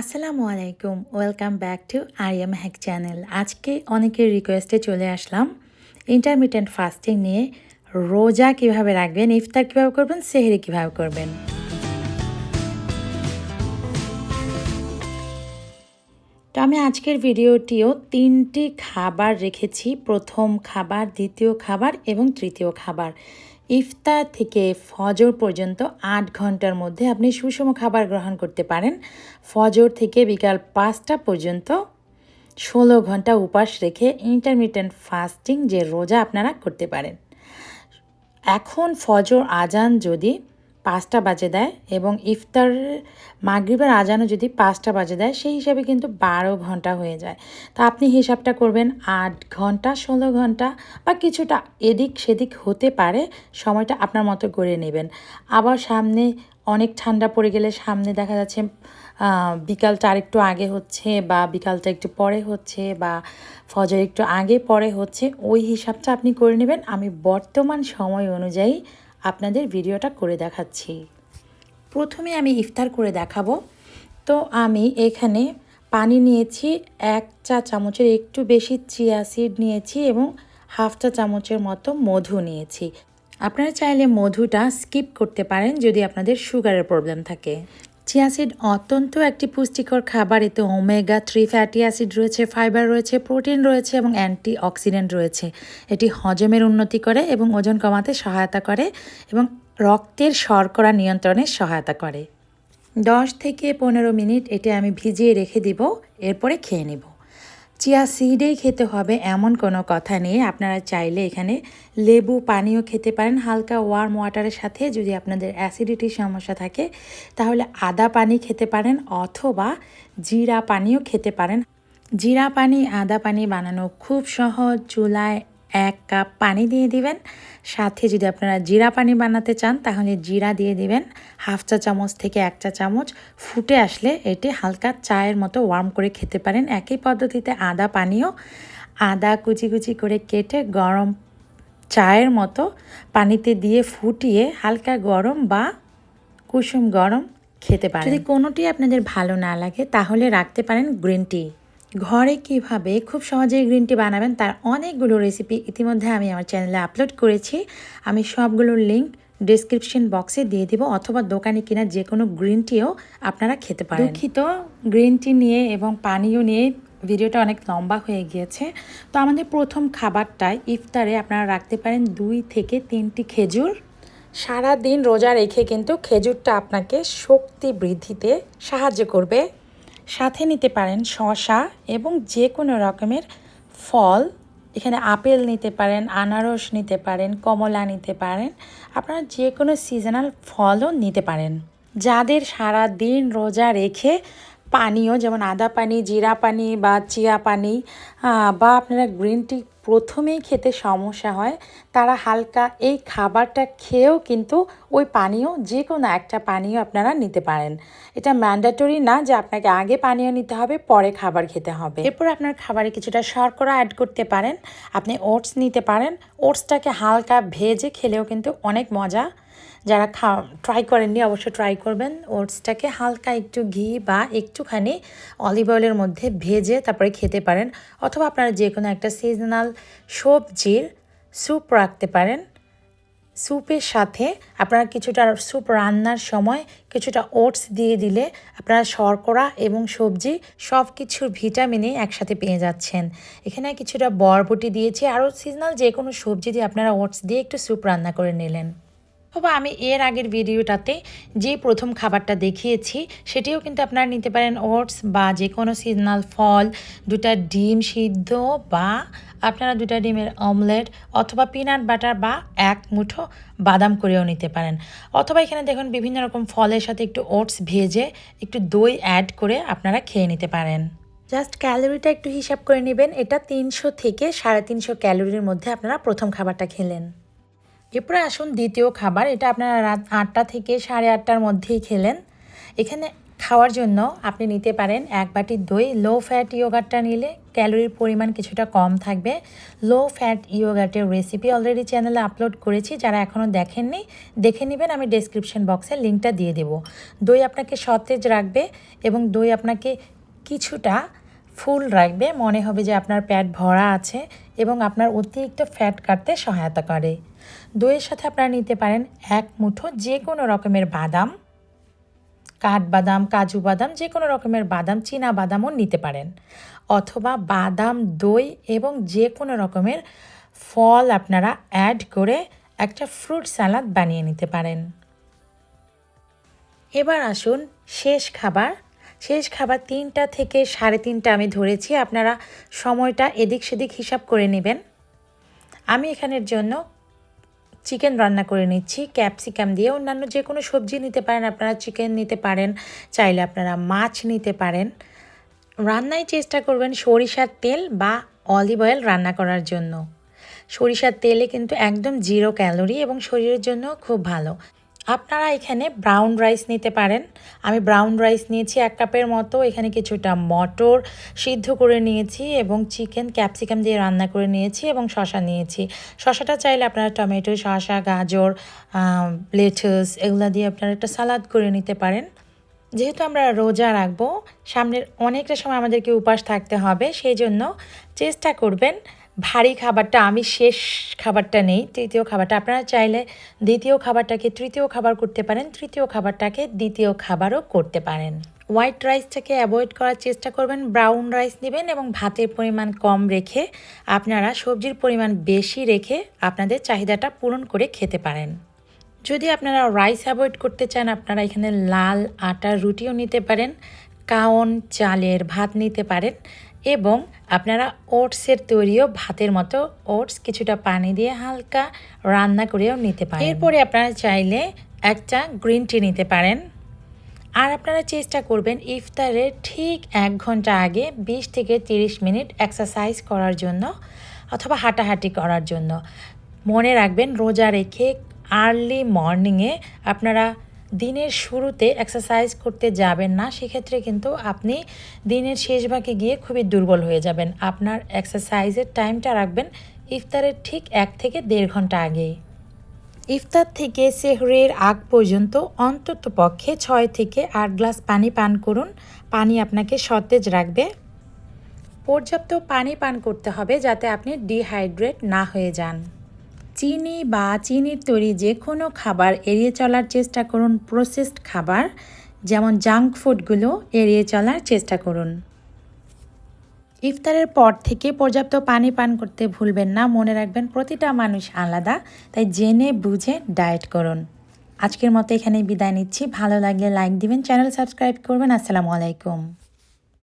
আসসালামু আলাইকুম। Welcome back to আরিয়াম হ্যাক চ্যানেল আজকে অনেকের রিকোয়েস্টে চলে আসলাম। ইন্টারমিডিয়েন্ট ফাস্টিং নিয়ে রোজা কীভাবে রাখবেন, ইফতার কীভাবে করবেন, সেহরি কীভাবে করবেন? তো আমি আজকের ভিডিওটিও তিনটি খাবার রেখেছি। প্রথম খাবার, দ্বিতীয় খাবার এবং তৃতীয় খাবার। ইফতার থেকে ফজর পর্যন্ত আট ঘণ্টার মধ্যে আপনি সুষম খাবার গ্রহণ করতে পারেন। ফজর থেকে বিকাল পাঁচটা পর্যন্ত ষোলো ঘণ্টা উপাস রেখে ইন্টারমিডিয়েন্ট ফাস্টিং যে রোজা আপনারা করতে পারেন। এখন ফজর আজান যদি পাঁচটা বাজে দেয় এবং ইফতার মাগরিবের আজানও যদি পাঁচটা বাজে দেয়, সেই হিসাবে কিন্তু বারো ঘণ্টা হয়ে যায়। তা আপনি হিসাবটা করবেন, আট ঘণ্টা, ষোলো ঘণ্টা বা কিছুটা এদিক সেদিক হতে পারে, সময়টা আপনার মতো করে নেবেন। আবার সামনে অনেক ঠান্ডা পড়ে গেলে সামনে দেখা যাচ্ছে বিকালটা আরেকটু আগে হচ্ছে বা বিকালটা একটু পরে হচ্ছে বা ফজর একটু আগে পরে হচ্ছে, ওই হিসাবটা আপনি করে নেবেন। আমি বর্তমান সময় অনুযায়ী আপনাদের ভিডিওটা করে দেখাচ্ছি। প্রথমে আমি ইফতার করে দেখাবো। তো আমি এখানে পানি নিয়েছি, এক চা চামচের একটু বেশি চিয়া সিড নিয়েছি এবং হাফ চা চামচের মতো মধু নিয়েছি। আপনারা চাইলে মধুটা স্কিপ করতে পারেন যদি আপনাদের সুগারের প্রবলেম থাকে। চিয়াসিড অত্যন্ত একটি পুষ্টিকর খাবার। এতে ওমেগা থ্রি ফ্যাটি অ্যাসিড রয়েছে, ফাইবার রয়েছে, প্রোটিন রয়েছে এবং অ্যান্টি অক্সিডেন্ট রয়েছে। এটি হজমের উন্নতি করে এবং ওজন কমাতে সহায়তা করে এবং রক্তের শর্করা নিয়ন্ত্রণে সহায়তা করে। দশ থেকে পনেরো মিনিট এটি আমি ভিজিয়ে রেখে দিব, এরপরে খেয়ে নেব। চিয়া সিডেই খেতে হবে এমন কোনো কথা নেই। আপনারা চাইলে এখানে লেবু পানিও খেতে পারেন। হালকা ওয়ার্ম ওয়াটারের সাথে যদি আপনাদের অ্যাসিডিটির সমস্যা থাকে, তাহলে আদা পানি খেতে পারেন অথবা জিরা পানিও খেতে পারেন। জিরা পানি, আদা পানি বানানো খুব সহজ। চুলায় এক কাপ পানি দিয়ে দিবেন। সাথে যদি আপনারা জিরা পানি বানাতে চান, তাহলে জিরা দিয়ে দিবেন। হাফ চা চামচ থেকে এক চা চামচ। ফুটে আসলে এটি হালকা চায়ের মতো ওয়ার্ম করে খেতে পারেন। একই পদ্ধতিতে আদা পানিও, আদা কুচি কুচি করে কেটে গরম চায়ের মতো পানিতে দিয়ে ফুটিয়ে হালকা গরম বা কুসুম গরম খেতে পারেন। যদি কোনোটি আপনাদের ভালো না লাগে, তাহলে রাখতে পারেন গ্রিন টি। ঘরে কীভাবে খুব সহজেই গ্রিন টি বানাবেন তার অনেকগুলো রেসিপি ইতিমধ্যে আমি আমার চ্যানেলে আপলোড করেছি। আমি সবগুলোর লিঙ্ক ডিসক্রিপশন বক্সে দিয়ে দিব অথবা দোকানে কিনা যে কোনো গ্রিন টিও আপনারা খেতে পারেন। দুঃখিত গ্রিন টি নিয়ে এবং পানীয় নিয়ে ভিডিওটা অনেক লম্বা হয়ে গিয়েছে। তো আমাদের প্রথম খাবারটায় ইফতারে আপনারা রাখতে পারেন দুই থেকে তিনটি খেজুর। সারা দিন রোজা রেখে কিন্তু খেজুরটা আপনাকে শক্তি বৃদ্ধিতে সাহায্য করবে। সাথে নিতে পারেন শশা এবং যে কোনো রকমের ফল। এখানে আপেল নিতে পারেন, আনারস নিতে পারেন, কমলা নিতে পারেন। আপনারা যে কোনো সিজনাল ফলও নিতে পারেন। যাদের সারা দিন রোজা রেখে পানীয়, যেমন আদা পানি, জিরা পানি বা চিয়া পানি বা আপনারা গ্রিন টি প্রথমেই খেতে সমস্যা হয়। তারা হালকা এই খাবারটা খেয়েও কিন্তু ওই পানীয় যে কোনো একটা পানীয় আপনারা নিতে পারেন। এটা ম্যান্ডেটরি না যে আপনাকে আগে পানীয় নিতে হবে, পরে খাবার খেতে হবে। এরপর আপনার খাবারে কিছুটা শর্করা অ্যাড করতে পারেন। আপনি ওটস নিতে পারেন। ওটসটাকে হালকা ভেজে খেলেও কিন্তু অনেক মজা। যারা খা ট্রাই করেননি অবশ্যই ট্রাই করবেন। ওটসটাকে হালকা একটু ঘি বা একটুখানি অলিভ অয়েলের মধ্যে ভেজে তারপরে খেতে পারেন। অথবা আপনারা যে কোনো একটা সিজনাল সবজির স্যুপ রাখতে পারেন। স্যুপের সাথে আপনারা কিছুটা স্যুপ রান্নার সময় কিছুটা ওটস দিয়ে দিলে আপনারা শর্করা এবং সবজি সব কিছুর ভিটামিনে একসাথে পেয়ে যাচ্ছেন। এখানে কিছুটা বরবটি দিয়েছি। আরও সিজনাল যে কোনো সবজি দিয়ে আপনারা ওটস দিয়ে একটু স্যুপ রান্না করে নিলেন। অথবা আমি এর আগের ভিডিওটাতে যে প্রথম খাবারটা দেখিয়েছি, সেটিও কিন্তু আপনারা নিতে পারেন ওটস বা যে কোনো সিজনাল ফল, দুটা ডিম সিদ্ধ বা আপনারা দুটা ডিমের অমলেট অথবা পিনাট বাটার বা এক মুঠো বাদাম করেও নিতে পারেন। অথবা এখানে দেখুন বিভিন্ন রকম ফলের সাথে একটু ওটস ভেজে একটু দই অ্যাড করে আপনারা খেয়ে নিতে পারেন। জাস্ট ক্যালোরিটা একটু হিসাব করে নেবেন। এটা তিনশো থেকে সাড়ে তিনশো ক্যালোরির মধ্যে আপনারা প্রথম খাবারটা খেলেন। এরপরে আসুন, দ্বিতীয় খাবার, এটা আপনারা রাত আটটা থেকে সাড়ে আটটার মধ্যেই খেলেন। এখানে খাওয়ার জন্য আপনি নিতে পারেন এক বাটি দই লো ফ্যাট ইয়োগাটটা নিলে ক্যালোরির পরিমাণ কিছুটা কম থাকবে। লো ফ্যাট ইয়োগাটের রেসিপি অলরেডি চ্যানেলে আপলোড করেছি, যারা এখনও দেখেননি, দেখে নেবেন, আমি ডেসক্রিপশন বক্সে লিঙ্কটা দিয়ে দেব। দই আপনাকে সতেজ রাখবে এবং দই আপনাকে কিছুটা ফুল রাখবে, মনে হবে যে আপনার প্যাট ভরা আছে এবং আপনার অতিরিক্ত ফ্যাট কাটতে সহায়তা করে। দইয়ের সাথে আপনারা নিতে পারেন এক মুঠো যে কোনো রকমের বাদাম, কাঠবাদাম, কাজু বাদাম যে কোনো রকমের বাদাম, চীনা বাদামও নিতে পারেন। অথবা বাদাম, দই এবং যে কোনো রকমের ফল আপনারা অ্যাড করে একটা ফ্রুট সালাদ বানিয়ে নিতে পারেন। এবার আসুন শেষ খাবার শেষ খাবার তিনটা থেকে সাড়ে তিনটা আমি ধরেছি। আপনারা সময়টা এদিক সেদিক হিসাব করে নেবেন। আমি এখানের জন্য চিকেন রান্না করে নিচ্ছি। ক্যাপসিকাম দিয়ে অন্যান্য যে কোনো সবজি নিতে পারেন, আপনারা চিকেন নিতে পারেন, চাইলে আপনারা মাছ নিতে পারেন। রান্নায় চেষ্টা করবেন সরিষার তেল বা অলিভ অয়েল রান্না করার জন্য। সরিষার তেলে কিন্তু একদম জিরো ক্যালোরি এবং শরীরের জন্য খুব ভালো। আপনারা এখানে ব্রাউন রাইস নিতে পারেন। আমি ব্রাউন রাইস নিয়েছি এক কাপের মতো, এখানে কিছুটা মটর সিদ্ধ করে নিয়েছি এবং চিকেন ক্যাপসিকাম দিয়ে রান্না করে নিয়েছি এবং শশা নিয়েছি। শশাটা চাইলে আপনারা টমেটো শশা গাজর লেটাস এগুলো দিয়ে আপনারা একটা সালাদ করে নিতে পারেন। যেহেতু আমরা রোজা রাখব, সামনের অনেকটা সময় আমাদেরকে উপাস থাকতে হবে, সেই জন্য চেষ্টা করবেন ভারী খাবারটা, আমি শেষ খাবারটা নেই, তৃতীয় খাবারটা। আপনারা চাইলে দ্বিতীয় খাবারটাকে তৃতীয় খাবার করতে পারেন, তৃতীয় খাবারটাকে দ্বিতীয় খাবারও করতে পারেন। হোয়াইট রাইসটাকে অ্যাভয়েড করার চেষ্টা করবেন ব্রাউন রাইস নেবেন এবং ভাতের পরিমাণ কম রেখে আপনারা সবজির পরিমাণ বেশি রেখে আপনাদের চাহিদাটা পূরণ করে খেতে পারেন। যদি আপনারা রাইস অ্যাভয়েড করতে চান, আপনারা এখানে লাল আটার রুটিও নিতে পারেন কাউন চালের ভাত নিতে পারেন এবং আপনারা ওটসের তৈরিও ভাতের মতো ওটস কিছুটা পানি দিয়ে হালকা রান্না করেও নিতে পারেন। এরপরে আপনারা চাইলে একটা গ্রিন টি নিতে পারেন। আর আপনারা চেষ্টা করবেন ইফতারের ঠিক এক ঘণ্টা আগে বিশ থেকে তিরিশ মিনিট এক্সারসাইজ করার জন্য অথবা হাঁটাহাঁটি করার জন্য। মনে রাখবেন, রোজা রেখে আর্লি মর্নিংয়ে আপনারা দিনের শুরুতে এক্সারসাইজ করতে যাবেন না, সেক্ষেত্রে কিন্তু আপনি দিনের শেষ ভাগে গিয়ে খুবই দুর্বল হয়ে যাবেন। আপনার এক্সারসাইজের টাইমটা রাখবেন ইফতারের ঠিক এক থেকে দেড় ঘণ্টা আগেই। ইফতার থেকে সেহরের আগ পর্যন্ত অন্তত পক্ষে ছয় থেকে আট গ্লাস পানি পান করুন। পানি আপনাকে সতেজ রাখবে। পর্যাপ্ত পানি পান করতে হবে যাতে আপনি ডিহাইড্রেট না হয়ে যান। চিনি বা চিনির তৈরি যে কোনো খাবার এড়িয়ে চলার চেষ্টা করুন প্রসেসড খাবার, যেমন জাঙ্ক ফুডগুলো এড়িয়ে চলার চেষ্টা করুন। ইফতারের পর থেকে পর্যাপ্ত পানি পান করতে ভুলবেন না, মনে রাখবেন প্রতিটা মানুষ আলাদা, তাই জেনে বুঝে ডায়েট করুন। আজকের মতো এখানেই বিদায় নিচ্ছি, ভালো লাগলে লাইক দিবেন চ্যানেল সাবস্ক্রাইব করবেন, আসসালামু আলাইকুম।